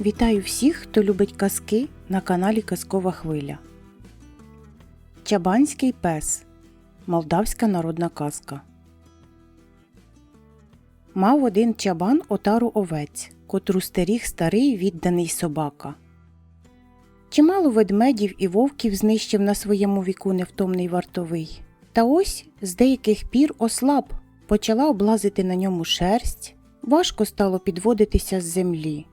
Вітаю всіх, хто любить казки на каналі Казкова Хвиля. Чабанський пес. Молдавська народна казка. Мав один чабан отару овець, котру стеріг старий відданий собака. Чимало ведмедів і вовків знищив на своєму віку невтомний вартовий. Та ось з деяких пір ослаб, почала облазити на ньому шерсть, важко стало підводитися з землі.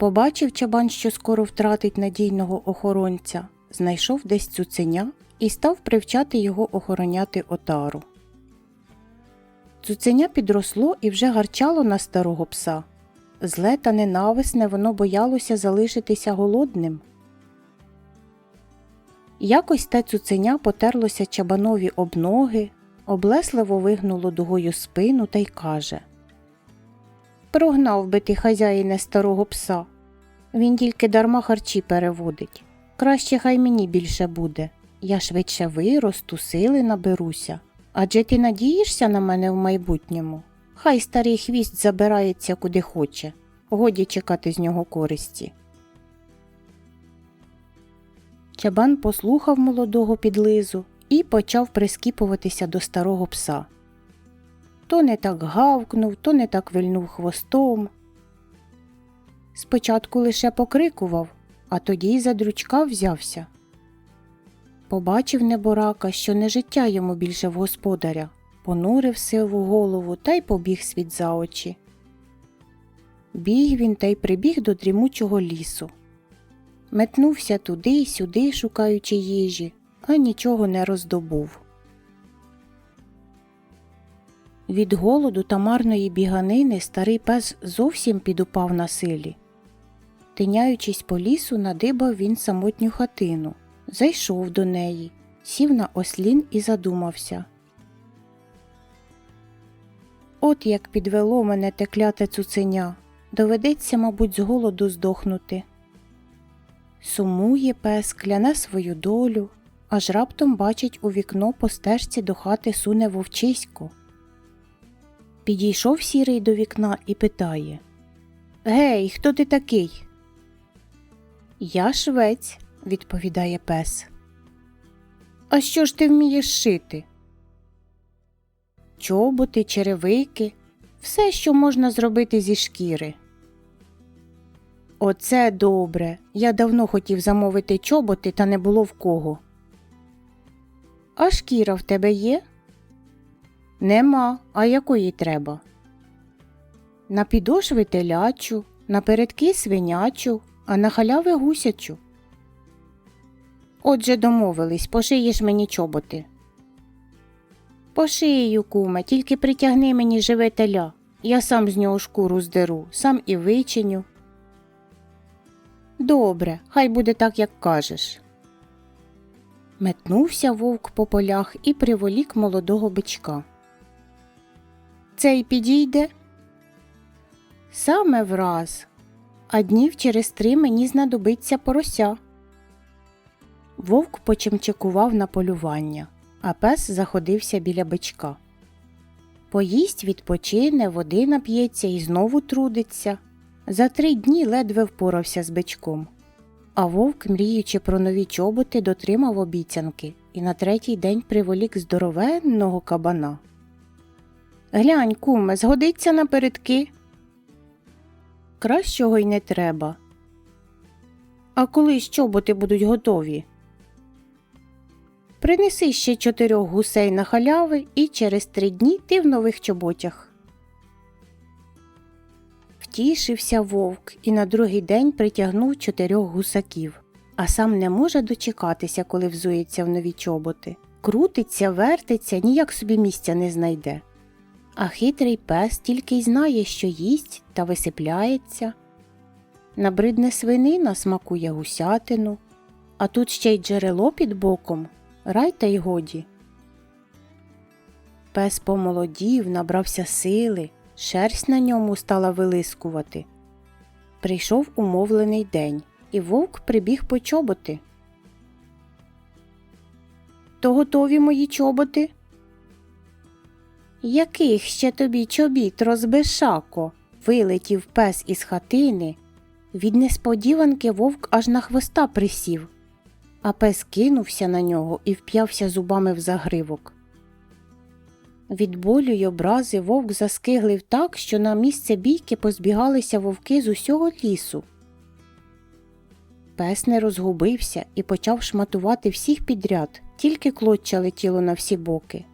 Побачив чабан, що скоро втратить надійного охоронця, знайшов десь цуценя і став привчати його охороняти отару. Цуценя підросло і вже гарчало на старого пса. Зле та ненависне воно боялося залишитися голодним. Якось те цуценя потерлося чабанові об ноги, облесливо вигнуло дугою спину та й каже Прогнав би ти хазяїне старого пса. Він тільки дарма харчі переводить. Краще хай мені більше буде. Я швидше виросту, сили наберуся. Адже ти надієшся на мене в майбутньому. Хай старий хвіст забирається куди хоче, годі чекати з нього користі. Чабан послухав молодого підлизу і почав прискіпуватися до старого пса. То не так гавкнув, то не так вильнув хвостом. Спочатку лише покрикував, а тоді й за дрючка взявся. Побачив неборака, що не життя йому більше в господаря, понурив сиву голову та й побіг світ за очі. Біг він та й прибіг до дрімучого лісу. Метнувся туди й сюди, шукаючи їжі, а нічого не роздобув. Від голоду та марної біганини старий пес зовсім підупав на силі. Тиняючись по лісу, надибав він самотню хатину, зайшов до неї, сів на ослін і задумався. От як підвело мене те кляте цуценя, доведеться, мабуть, з голоду здохнути. Сумує пес, кляне свою долю, аж раптом бачить у вікно по стежці до хати суне вовчисько. Підійшов сірий до вікна і питає Гей, хто ти такий? Я швець, відповідає пес. А що ж ти вмієш шити? Чоботи, черевики, все, що можна зробити зі шкіри. Оце добре. Я давно хотів замовити чоботи, та не було в кого. А шкіра в тебе є? Нема, а якої треба? На підошви телячу, на передки свинячу, а на халяви гусячу. Отже, домовились, пошиєш мені чоботи. Пошию, куме, тільки притягни мені живе теля. Я сам з нього шкуру здеру, сам і вичиню. Добре, хай буде так, як кажеш. Метнувся вовк по полях і приволік молодого бичка. Цей підійде? Саме враз, а днів через три мені знадобиться порося. Вовк почимчикував на полювання, а пес заходився біля бичка. Поїсть, відпочине, води нап'ється і знову трудиться. За три дні ледве впорався з бичком. А вовк, мріючи про нові чоботи, дотримав обіцянки і на третій день приволік здоровенного кабана. Глянь, куме, згодиться на передки. Кращого й не треба. А коли ж чоботи будуть готові? Принеси ще чотирьох гусей на халяви, і через три дні ти в нових чоботях. Втішився вовк і на другий день притягнув чотирьох гусаків, а сам не може дочекатися, коли взується в нові чоботи. Крутиться, вертиться, ніяк собі місця не знайде. А хитрий пес тільки й знає, що їсть та висипляється. Набридне свинина смакує гусятину, а тут ще й джерело під боком, рай та й годі. Пес помолодів, набрався сили, шерсть на ньому стала вилискувати. Прийшов умовлений день, і вовк прибіг по чоботи. То готові мої чоботи? Яких ще тобі чобіт, розбишако? вилетів пес із хатини, від несподіванки вовк аж на хвоста присів, а пес кинувся на нього і вп'явся зубами в загривок. Від болю й образи вовк заскиглив так, що на місце бійки позбігалися вовки з усього лісу. Пес не розгубився і почав шматувати всіх підряд, тільки клочча летіло на всі боки.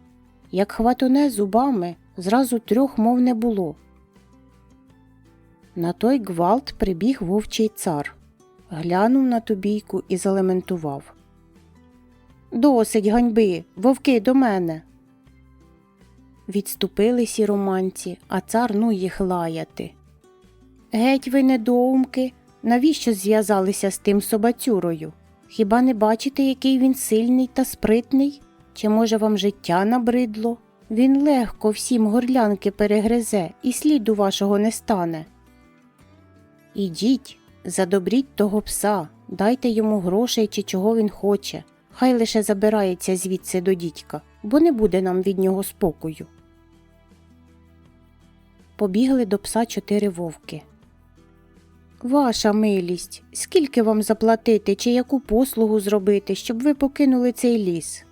Як хватоне зубами, зразу трьох мов не було. На той гвалт прибіг вовчий цар, глянув на ту бійку і залементував. Досить ганьби, вовки до мене. Відступили сіроманці, а цар ну їх лаяти. Геть ви недоумки, навіщо зв'язалися з тим собацюрою? Хіба не бачите, який він сильний та спритний? Чи може вам життя набридло? Він легко всім горлянки перегризе і сліду вашого не стане. Ідіть, задобріть того пса, дайте йому грошей чи чого він хоче. Хай лише забирається звідси до дідька, бо не буде нам від нього спокою. Побігли до пса чотири вовки. Ваша милість, скільки вам заплатити чи яку послугу зробити, щоб ви покинули цей ліс?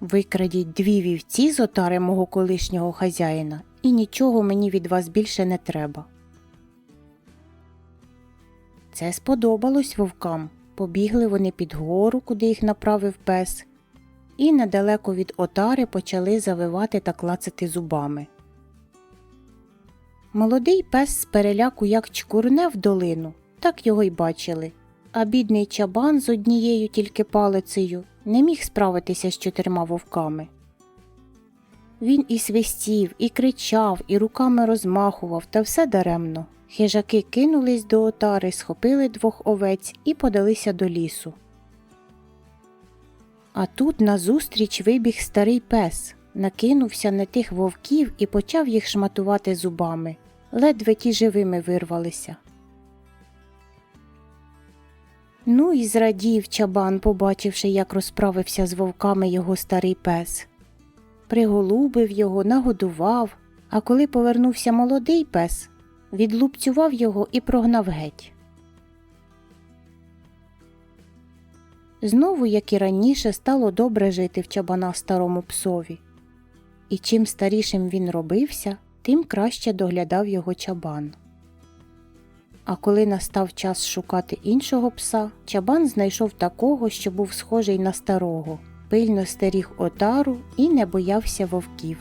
Викрадіть дві вівці з отари мого колишнього хазяїна, і нічого мені від вас більше не треба. Це сподобалось вовкам. Побігли вони під гору, куди їх направив пес, і недалеко від отари почали завивати та клацати зубами. Молодий пес з переляку як чкурне в долину, так його й бачили, а бідний чабан з однією тільки палицею не міг справитися з чотирма вовками. Він і свистів, і кричав, і руками розмахував, та все даремно. Хижаки кинулись до отари, схопили двох овець і подалися до лісу. А тут назустріч вибіг старий пес, накинувся на тих вовків і почав їх шматувати зубами. Ледве ті живими вирвалися. Ну і зрадів чабан, побачивши, як розправився з вовками його старий пес. Приголубив його, нагодував, а коли повернувся молодий пес, відлупцював його і прогнав геть. Знову, як і раніше, стало добре жити в чабана старому псові, і чим старішим він робився, тим краще доглядав його чабан. А коли настав час шукати іншого пса, чабан знайшов такого, що був схожий на старого, пильно стеріг отару і не боявся вовків.